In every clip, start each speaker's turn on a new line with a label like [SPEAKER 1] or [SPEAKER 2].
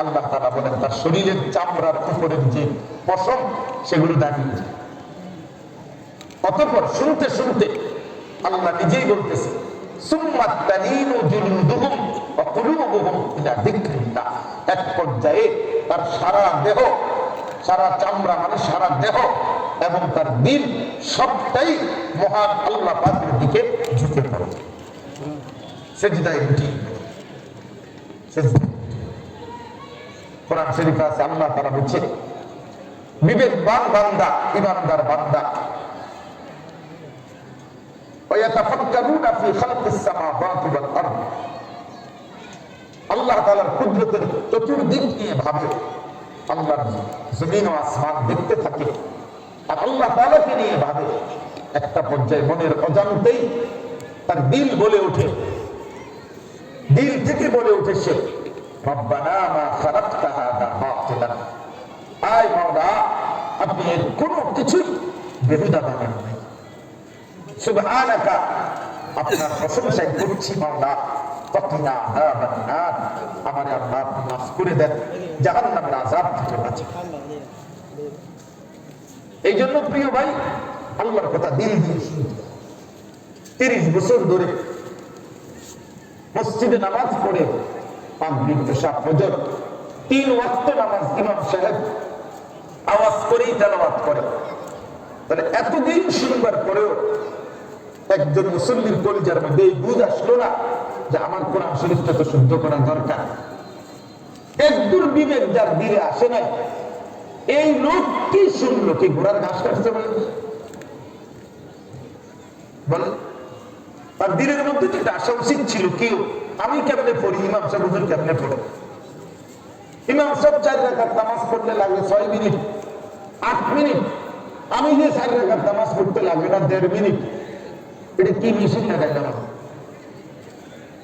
[SPEAKER 1] আল্লাহ তারা বলেন, তার শরীরের চামড়ার উপরের যে পশম, সেগুলো দাঁড়িয়ে অতঃপর শুনতে শুনতে আল্লাহ নিজেই বলতেছে সারা দেহ, সারা চামড়া মানে সারা দেহ এবং তার দিল সবটাই মহান দিকে ঝুঁকে সেজদায় কোরআন শরীফে আছে আল্লাহ তারা বলছে বিবেকবান বান্দা ইমানদার বান্দা ويتفكرون في خلق السماوات والارض আল্লাহ তাআলার কুদরতের চতুর্দিক নিয়ে ভাবে আল্লাহর জমিন ও আসমান দেখতে থাকে আর আল্লাহ তাআলাকে নিয়ে ভাবে একটা পর্যায়ে মনের অজান্তেই তার দিল বলে ওঠে দিল থেকে বলে উঠে সে রব্বানা মা এর কোনো কিছুই বেহুদা বানান নাই। আপনার প্রশংসাই করছি আল্লাহ প্রিয় ভাই কথা তিরিশ বছর ধরে মসজিদে নামাজ পড়ে তিন ওয়াক্ত নামাজ ইমাম সাহেব আওয়াজ করেই তেলাওয়াত করে। তাহলে এতদিন শুনবার পরেও একজন মুসল্লির কলিজার মধ্যে এই বুঝ আসলো না যে আমার কোরআন শরীফটা তো শুদ্ধ করা দরকার। একদূর বিবেক যার দিলে আসে নাই, এই লোক কি শুনলো কি ঘোড়ার ঘাস কাটছে বলে? তার দিনের মধ্যে যেটা আসা উচিত ছিল, কেউ, আমি কেমনে পড়ি? ইমাম সাহেব কেমনে পড়ে ইমাম সাহেব চার রাখার নামাজ পড়লে লাগে ছয় মিনিট, আট মিনিট। আমি যে চার রাখার নামাজ পড়তে লাগে না, দেড় মিনিট। এটা কি মেশিন লাগাই না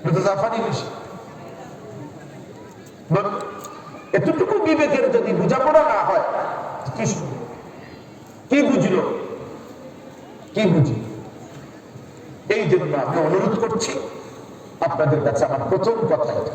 [SPEAKER 1] এটা এতটুকু বিবেকের যদি বোঝাপড়া না হয়, কি কি বুঝলো? কি বুঝি? এই জন্য আমি অনুরোধ করছি, আপনাদের কাছে আমার প্রথম কথা এটা।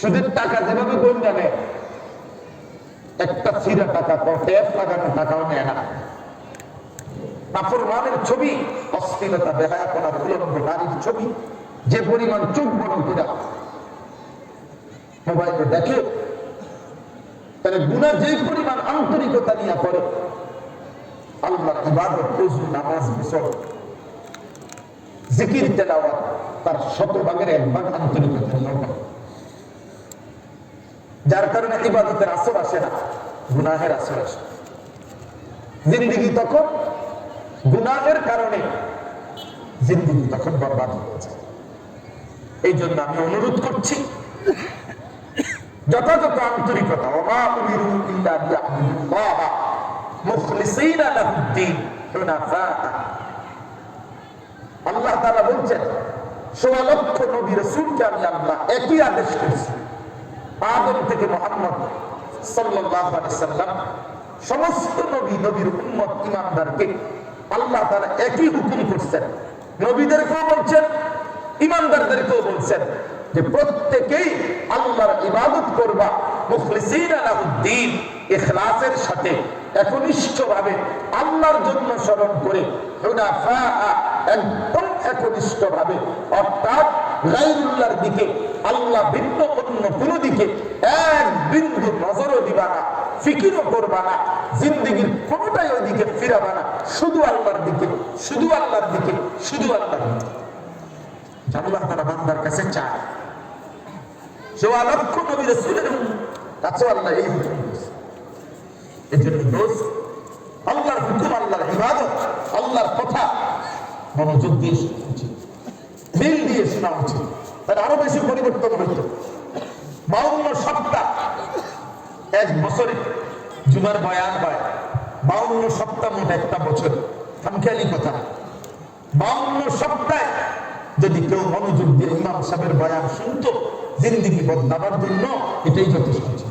[SPEAKER 1] সুদের টাকা যেভাবে গঞ্জা নেয় একটা সিরা টাকা ট্যাপ লাগানো টাকাও নেয় না ছবি, অস্থিরতা ছবি, যে পরিমাণ চোখ মোবাইলে দেখে, তাহলে গুণা যে পরিমাণ আন্তরিকতা করে তার শতভাগের এক ভাগ আন্তরিকতা। যার কারণে ইবাদতের আসর আসে না, গুনাহের আসর আসে। জিন্দিগি তখন গুনাহের কারণে জিন্দিগি তখন বরবাদ হয়ে যায়। এই জন্য আমি অনুরোধ করছি, যথাযথ আন্তরিকতা উমিরু ইল্লা লিয়াবুদুল্লাহ, মুখলিসিনা হুনাফা আল্লাহ তাআলা বলছেন, সোয়া লক্ষ নবী রাসূলকে আমি আল্লাহ একই আদেশ করেছি। আদম থেকে মোহাম্মদ সাল্লাম, সমস্ত নবী নবীর উম্মত ইমানদারকে আল্লাহ একই হুকুম করছেন। নবীদেরকেও বলছেন, ইমানদারদেরকেও বলছেন যে প্রত্যেকেই আল্লাহর ইবাদত করবা, মুখলিসিন আলাউদ্দিন ইখলাসের সাথে, একনিষ্ঠভাবে, আল্লাহর জন্য স্মরণ করে হুনাফা একদম একনিষ্ঠভাবে, অর্থাৎ গাইরুল্লাহর দিকে, আল্লাহ ভিন্ন অন্য কোন দিকে এক বিন্দু নজরও দিবা না, ফিকিরও করবা না, জিন্দগির কোনটাই ওই ফিরাবা না, শুধু আল্লাহর দিকে, শুধু আল্লাহর দিকে, শুধু আল্লাহর দিকে। আল্লাহ তারা বান্দার কাছে চায় সোয়া লক্ষ নবী রসুলের কাছে আল্লাহ এই হুকুম এই জন্য দোস্ত আল্লাহর হুকুম, আল্লাহর ইবাদত, আল্লাহর কথা মনোযোগ দিয়ে শোনা তার আরও বেশি পরিবর্তন বাউন্ন সপ্তাহ, এক বছরে জুমার বয়ান হয়। বাউন্ন সপ্তাহ মোট একটা বছর, খামখেয়ালি কথা। বাউন্ন সপ্তাহে যদি কেউ মনোযোগ দিয়ে ইমাম সাহেবের বয়ান শুনতো, জিন্দিগি বদলাবার জন্য এটাই যথেষ্ট।